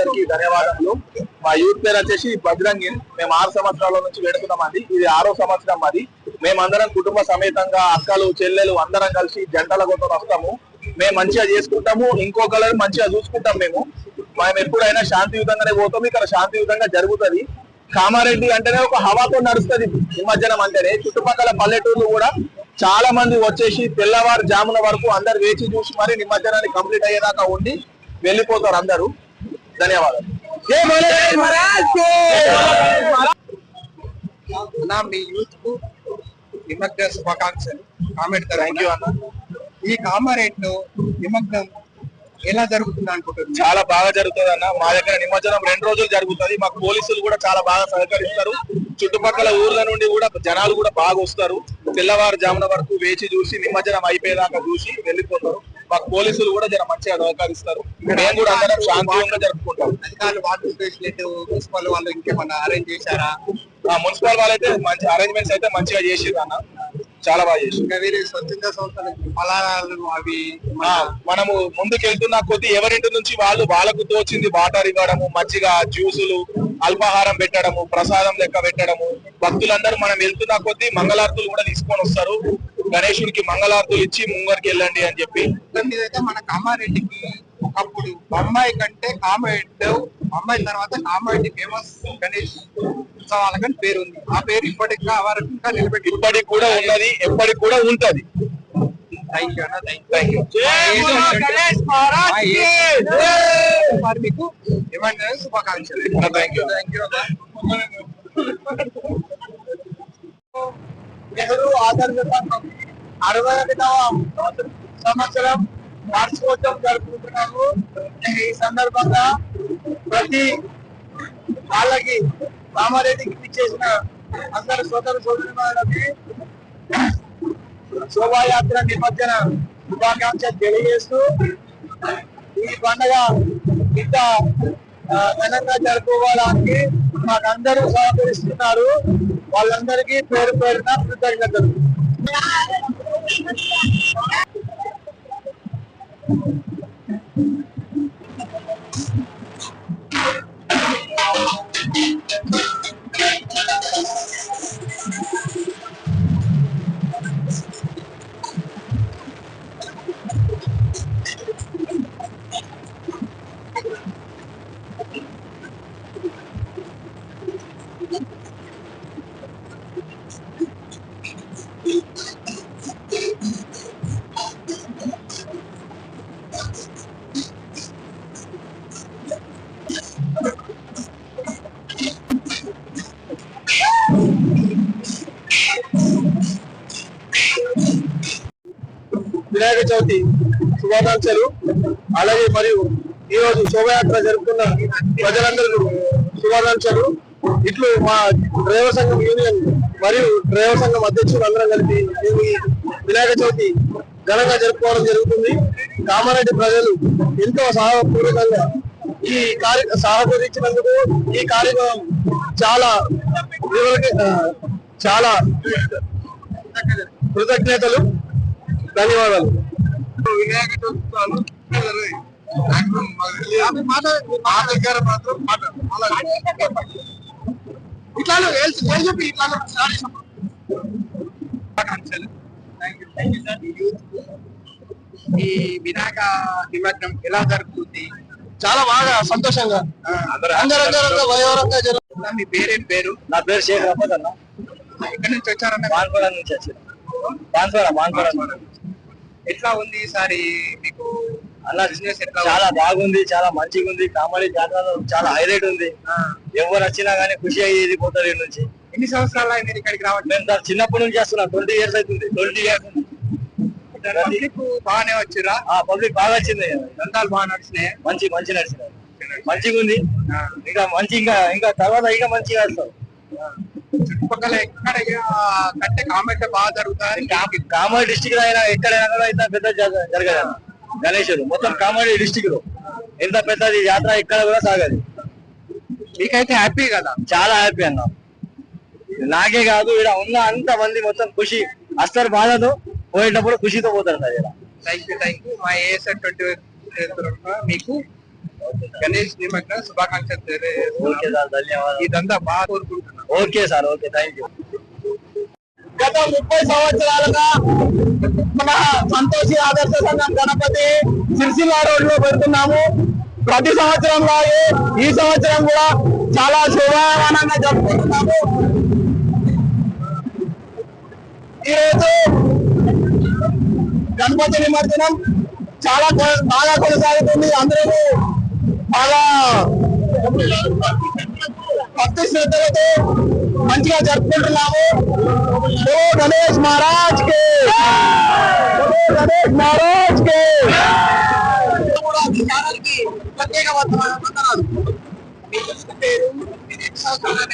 అందరికీ ధన్యవాదములు. మా యూత్ పేరు వచ్చేసి బజరంగి మేము ఆరు సంవత్సరాల నుంచి పెడుతున్నామండి. ఇది ఆరో సంవత్సరం మాది మేమందరం కుటుంబ సమేతంగా అక్కలు చెల్లెలు అందరం కలిసి జంటల కొంత వస్తాము. మేము మంచిగా చేసుకుంటాము. ఇంకొకరు మంచిగా చూసుకుంటాం మేము. మేము ఎప్పుడైనా శాంతియుతంగానే పోతాం ఇక్కడ శాంతియుతంగా జరుగుతది. కామారెడ్డి అంటేనే ఒక హవాతో నడుస్తుంది నిమజ్జనం అంటేనే. చుట్టుపక్కల పల్లెటూర్లు కూడా చాలా మంది వచ్చేసి తెల్లవారు జామున వరకు అందరు వేచి చూసి మరి నిమజ్జనాన్ని కంప్లీట్ అయ్యేదాకా ఉండి వెళ్ళిపోతారు అందరూ. ధన్యవాదాలు! అన్న మీ యూత్కు నిమగ్న శుభాకాంక్షలు. కామెంట్ థ్యాంక్ యూ అన్న. ఈ కామారెడ్డిలో నిమగ్నం ఎలా జరుగుతుంది అనుకుంటున్నారు? చాలా బాగా జరుగుతుంది అన్న. మా దగ్గర నిమజ్జనం రెండు రోజులు జరుగుతుంది. మాకు పోలీసులు కూడా చాలా బాగా సహకరిస్తారు. చుట్టుపక్కల ఊర్ల నుండి కూడా జనాలు కూడా బాగా వస్తారు. తెల్లవారు జామున వరకు వేచి చూసి నిమజ్జనం అయిపోయేదాకా చూసి వెళ్ళిపోతారు. మాకు పోలీసులు కూడా జర మంచిగా సహకరిస్తారు. మేము కూడా అందరం శాంతియుతంగా జరుపుకుంటాం. అధికారులు వాటర్ స్పెషలిస్ట్ మున్సిపల్ వాళ్ళు ఇంకేమన్నా అరేంజ్ చేశారా? ఆ మున్సిపల్ వాళ్ళైతే మంచి అరేంజ్మెంట్స్ అయితే మంచిగా చేసిర్రు అన్న. చాలా బాగా చేసి స్వచ్ఛంద సంస్థలు ఫలాలను అవి మనము ముందుకు వెళ్తున్న కొద్ది ఎవరింటి నుంచి వాళ్ళు వాళ్ళకు తోచింది వాటర్ ఇవ్వడము మజ్జిగ జ్యూసులు అల్పాహారం పెట్టడము ప్రసాదం లెక్క పెట్టడము. భక్తులందరూ మనం వెళ్తున్న కొద్ది మంగళారతులు కూడా తీసుకొని వస్తారు. గణేశుడికి మంగళారతులు ఇచ్చి ముంగరికి వెళ్ళండి అని చెప్పి. మొత్తం మీద అయితే మన కామారెడ్డికి ఒకప్పుడు బొమ్మాయి కంటే కామారెడ్డి బొమ్మాయి తర్వాత కామారెడ్డి ఫేమస్ గణేష్ ఉత్సవాలకని పేరు ఉంది ఆ పేరు ఇప్పటికి వరకు ఇంకా నిలబెట్టి ఇప్పటికి కూడా ఉన్నది ఎప్పటికి కూడా ఉంటది. Thank you thank thank you మీకు ఏమంటారు శుభాకాంక్షలు. Thank you. Thank you Nehru ఆదర్శ అరవై ఒకటవ సంవత్సరం వార్షికోత్సవం జరుపుకుంటున్నాము. ఈ సందర్భంగా ప్రతి వాళ్ళకి కామారెడ్డికి ఇచ్చేసిన అందరు సోదర సోదరి శోభాయాత్ర నిమజ్జన శుభాకాంక్షలు తెలియజేస్తూ ఈ పండగ ఇంత ఘనంగా జరుపుకోవడానికి మాకందరూ సహకరిస్తున్నారు. వాళ్ళందరికీ పేరు పేరున కృతజ్ఞతలు. వినాయక శుభాకాంక్షలు. అలాగే మరియు ఈ రోజు శోభయాత్ర జరుపుకున్న ప్రజలందరికీ శుభాకాంక్షలు. ఇట్లు మా డ్రైవర్ సంఘం యూనియన్ మరియు డ్రైవర్ సంఘం అధ్యక్షులు అందరం కలిపి మేము ఈ వినాయక చవితి ఘనంగా జరుపుకోవడం జరుగుతుంది. కామారెడ్డి ప్రజలు ఎంతో సహపూర్వకంగా ఈ కార్య సహకరించినందుకు ఈ కార్యక్రమం చాలా చాలా కృతజ్ఞతలు ధన్యవాదాలు. వినాయక చవితి మా దగ్గర మాత్రం మాట ఇట్లా చెప్పి ఇట్లా ఈ వినాయక నిమగ్నం ఎలా జరుగుతుంది చాలా బాగా సంతోషంగా అంగరంగరంగా వయోరంగా జరుగుతుంది మీ పేరేం పేరు నా పేరు షేక్ అహ్మద్ అన్న ఎక్కడి నుంచి వచ్చారన్న బాన్పడ నుంచి వచ్చారు బాన్పడ బాన్పడ ఎట్లా ఉంది ఈసారి మీకు? అన్న బిజినెస్ ఎట్లా చాలా బాగుంది చాలా మంచిగా ఉంది. కామెడీ జాతరలో చాలా హైలైట్ ఉంది. ఎవరు వచ్చినా గానీ ఖుషి అయ్యేది పోతారు నుంచి. ఎన్ని సంవత్సరాలు మీరు ఇక్కడికి రావట్లేదు? మేము దాని చిన్నప్పటి నుంచి చేస్తున్నాం ట్వంటీ ఇయర్స్ అవుతుంది. ట్వంటీ ఇయర్స్ పబ్లిక్ బాగానే వచ్చిరా? ఆ పబ్లిక్ బాగా వచ్చింది. దంతాలు బాగా నడిచినాయి? మంచి మంచి నడిచినారు మంచిగా ఉంది. ఇంకా మంచి ఇంకా ఇంకా తర్వాత ఇంకా మంచిగా వేస్తాం. చుట్టుపక్కల ఎక్కడ కంటే కామెంట్ బాగా జరుగుతుంది కామారెడ్డి డిస్టిక్ అయినా ఎక్కడైనా కూడా ఇంత పెద్ద జరగ- జరగదు. గణేశుడు. మొత్తం కామారెడ్డి డిస్టిక్లో. ఎంత పెద్దది జాతర ఎక్కడ కూడా సాగదు. మీకైతే హ్యాపీ కదా? చాలా హ్యాపీ అన్న. నాకే కాదు ఇక్కడ ఉన్న అంత మంది మొత్తం ఖుషి. అస్తారు బాధతో పోయేటప్పుడు ఖుషితో పోతారు ఇక్కడ థ్యాంక్ యూ థ్యాంక్ యూ మా ఏఎస్ఆర్ ట్వంటీ మీకు గణేష్ నిమగ్న శుభాకాంక్షలు ధన్యవాదాలు. ఇదంతా బాగా కోరుకుంటున్నాను. Okay sir okay thank you గత ముప్పై సంవత్సరాలుగా మన సంతోషి ఆదర్శ సంఘం గణపతి సిరిసిల్ల రోడ్లో పెడుతున్నాము. ప్రతి సంవత్సరం లాగే ఈ సంవత్సరం కూడా చాలా శుభానంగా జరుపుకుంటున్నాము. ఈరోజు గణపతి నిమజ్జనం చాలా కొ- బాగా కొనసాగుతుంది. అందరూ బాగా భక్తి శ్రద్ధలతో మంచిగా జరుపుకుంటున్నాము ఓ గణేష్ మహారాజ్ కే ఓ గణేష్ మహారాజ్ కే కూడా ఈ ఛానల్కి ప్రత్యేక వందనాలు మీ పేరు మీరు ఎన్ని సంవత్సరాలు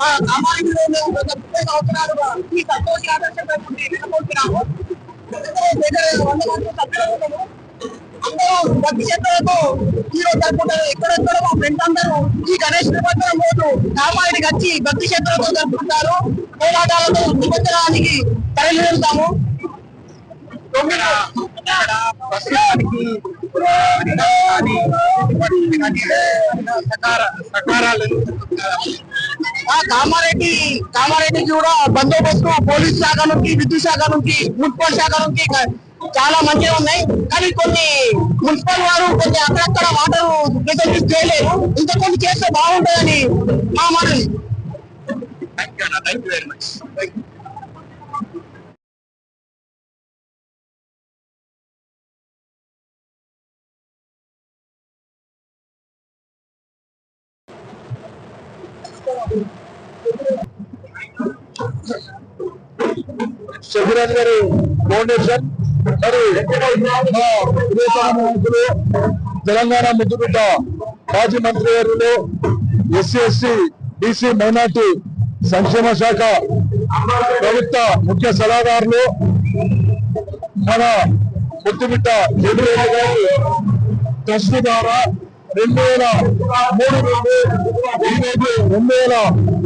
ఆ సామాజిక గత ముప్పై సంవత్సరాలుగా ఈ సంతోష ఆదర్శంగా పుట్టి నెలకొల్పినాము దగ్గర వంద మంది సభ్యులు ఉన్నాము అందరూ భక్తి శ్రద్ధలతో ఈ రోజు జరుపుకుంటారు ఎక్కడెక్కడ మా ఫ్రెండ్స్ అందరూ ఈ గణేష్ నిమజ్జనం రోజు కామాడికి వచ్చి భక్తి శ్రద్ధలతో జరుపుకుంటారు. పోరాటాలతో నిమజ్జనానికి సకారాలను ఆ కామారెడ్డి కామారెడ్డికి కూడా బందోబస్తు పోలీస్ శాఖ నుంచి విద్యుత్ శాఖ నుంచి మున్సిపల్ శాఖ నుంచి చాలా మంచిగా ఉన్నాయి. కానీ కొన్ని మున్సిపల్ వారు కొన్ని అక్కడక్కడ వాటర్ ఫెసిలిటీస్ చేయలేరు. ఇంకా కొన్ని చేస్తే బాగుంటుందని మా మనవి థ్యాంక్ యూ అన్న thank you very much Shashiraj గారి ఫౌండేషన్ మరి మా విదేశాంగ తెలంగాణ ముద్దుబిడ్డ మాజీ మంత్రి గారు ఎస్సీ ఎస్సీ బీసీ మైనార్టీ సంక్షేమ శాఖ ప్రభుత్వ ముఖ్య సలహాదారులు మన ముద్దుబిడ్డ చంద్రబాబు గారి ట్రస్ట్ ద్వారా రెండు వేల మూడు నుండి రెండు వేల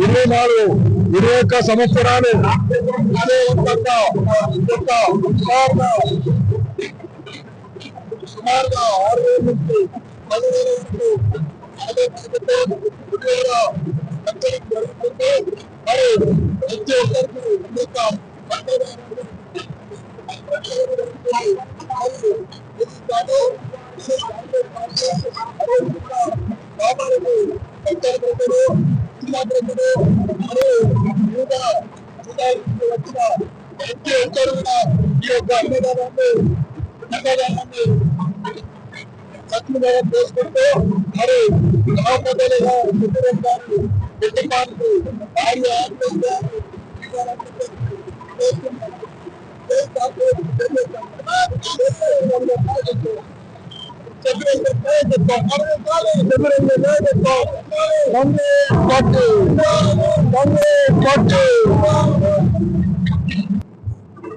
ఇరవై నాలుగు ఇరవై ఒక్క సంవత్సరాలు. విజయవంతంగా ఇంకొక సుమారుగా సుమారుగా ఆరు వేల నుంచి పది వేల వరకు అదే పద్ధతితో కాదు సంచలనం జరుగుతుంది వచ్చిన ప్రతి ఒక్కరికి ఇంకొక పట్టదారులు చేసుకుంటూ మరి గారు భార్య చేస్తున్నారు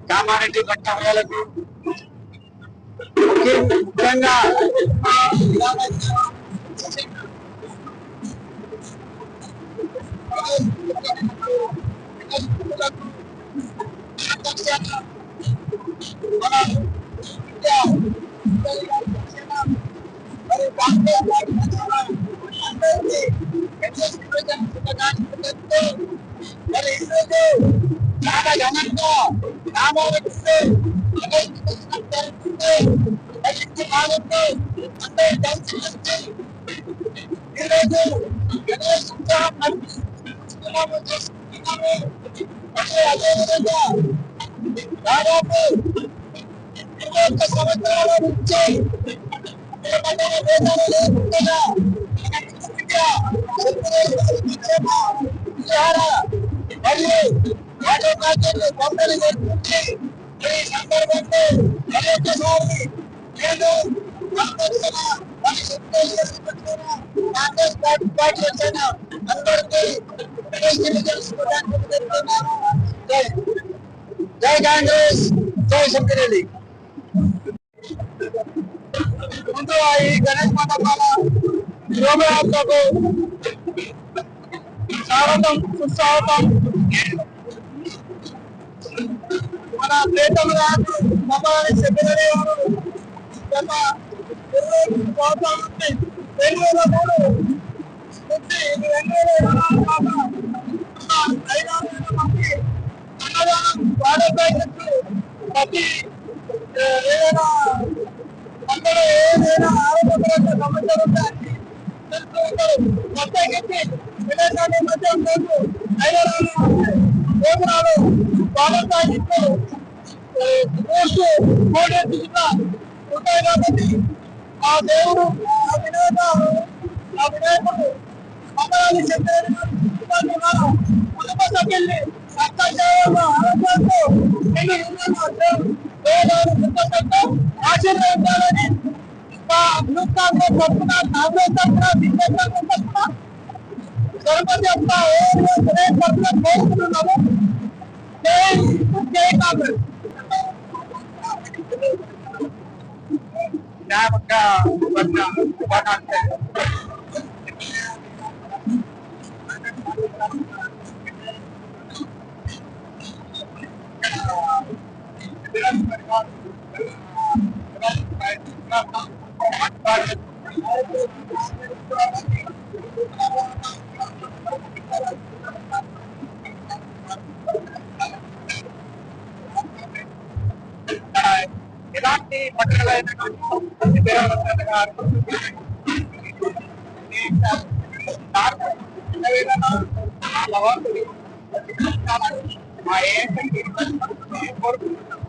కామారెడ్డి పట్టణాలకు ముఖ్యంగా మరి ఈరోజు చాలా ఘనంగా రామారెడ్డి అందరూ కలిసి వచ్చి ఈరోజు గణేష్ ఉత్సవం నడిపిస్తున్నాము చేసుకుంటున్నాము అంటే అదేవిధంగా దాదాపు ఇరవై ఒక్క సంవత్సరాల నుంచి మరియు ఆటో మార్కెట్లు పంపిణీ జరుగుతుంది ఈ సందర్భంలో మరొకసారి నేను అందరికీ మన సంతోషిస్తున్న కాంగ్రెస్ పార్టీ పార్టీ వచ్చిన అందరికీ తెలుసుకోవడానికి చెప్తున్నాను జై జై కాంగ్రెస్ జై శంకరెడ్డి ముందు ఈ గణేష్ మండపాల శోభయాత్రకు స్వాగతం సుస్వాగతం. మన ప్రేతమ గారు మమ్మల్ని సెక్రటరీ గారు గత ఇరవై నుంచి రెండు వేల మూడు నుంచి రెండు వేల ఇరవై నాలుగు దాకా ఉన్న ఐదారు వేల మంది అన్నదానం వాటర్ ప్రతి ఏదైనా అందులో ఏదైనా ఆరోగ్యపరమైన సమస్యలు ఉంటే అన్ని తెలుసుకుంటారు ప్రత్యేకించి విలేకరుల మధ్య మేము ఐదారు భోజనాలు వాటర్ ప్యాకెట్లు పోస్ట్ కోడేసి ఉంటాయి కాబట్టి ఆ దేవుడు ఆ ఆ వినాయకుడు చెప్పారు కుటుంబ సభ్యుల్ని అక్క సేవలో ఆరోగ్యంతో ఎన్ని దేవుడు కృతజ్ఞతతో ఆశీర్వదించాలని మా అభివృద్ధాంలో తరఫున కాంగ్రెస్ తరఫున బీజేపీ తరఫున గణపతి యొక్క ఏరియా తరఫున కోరుకుంటున్నాము జై జై కాంగ్రెస్ జ్ఞాపక వర్గ శుభాకాంక్షలు ఎలాంటి పట్టణాలైనా మా ఏ కోరుకుంటున్నాం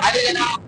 I didn't know.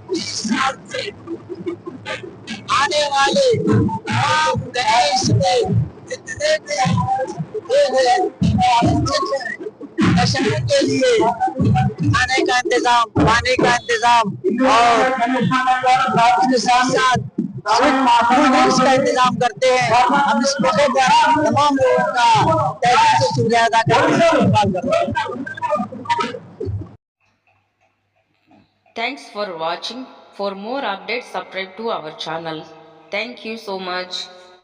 के लिए खाने का इंतज़ाम पानी का इंतज़ाम और इंतज़ाम करते हैं हम इस मौके पर तमाम लोगों का शुक्रिया अदा करते हैं Thanks for watching. For more updates, subscribe to our channel. Thank you so much.